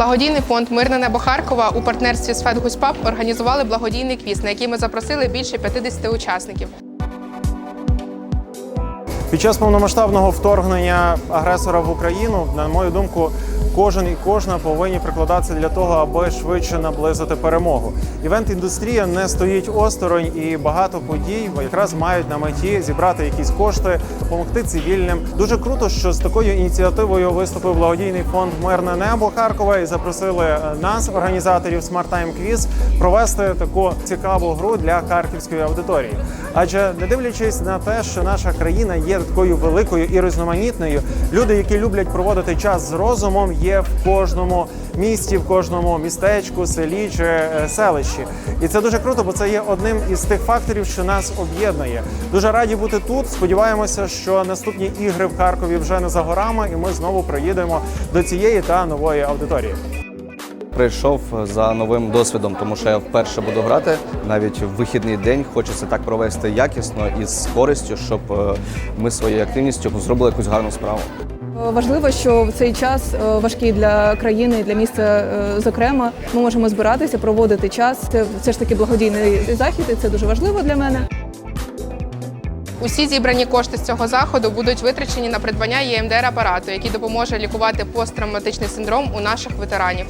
Благодійний фонд Мирне небо Харкова у партнерстві з Федгуспаб організували благодійний квіз, на який ми запросили більше 50 учасників. Під час повномасштабного вторгнення агресора в Україну, на мою думку, кожен і кожна повинні прикладатися для того, аби швидше наблизити перемогу. Івент-індустрія не стоїть осторонь, і багато подій якраз мають на меті зібрати якісь кошти, допомогти цивільним. Дуже круто, що з такою ініціативою виступив благодійний фонд Мирне небо Харкова і запросили е, нас, організаторів Smart Time Quiz, провести таку цікаву гру для харківської аудиторії. Адже не дивлячись на те, що наша країна є такою великою і різноманітною, люди, які люблять проводити час з розумом, є в кожному місті, в кожному містечку, селі чи е, селищі. І це дуже круто, бо це є одним із тих факторів, що нас об'єднує. Дуже раді бути тут. Сподіваємося, що наступні ігри в Харкові вже не за горами, і ми знову приїдемо до цієї та нової аудиторії. Прийшов за новим досвідом, тому що я вперше буду грати. Навіть в вихідний день хочеться так провести якісно і з користю, щоб е, ми своєю активністю зробили якусь гарну справу. Важливо, що в цей час е, важкий для країни, і для міста, е, зокрема, ми можемо збиратися, проводити час. Це все ж таки благодійний захід, і це дуже важливо для мене. Усі зібрані кошти з цього заходу будуть витрачені на придбання ЄМДР апарату, який допоможе лікувати посттравматичний синдром у наших ветеранів.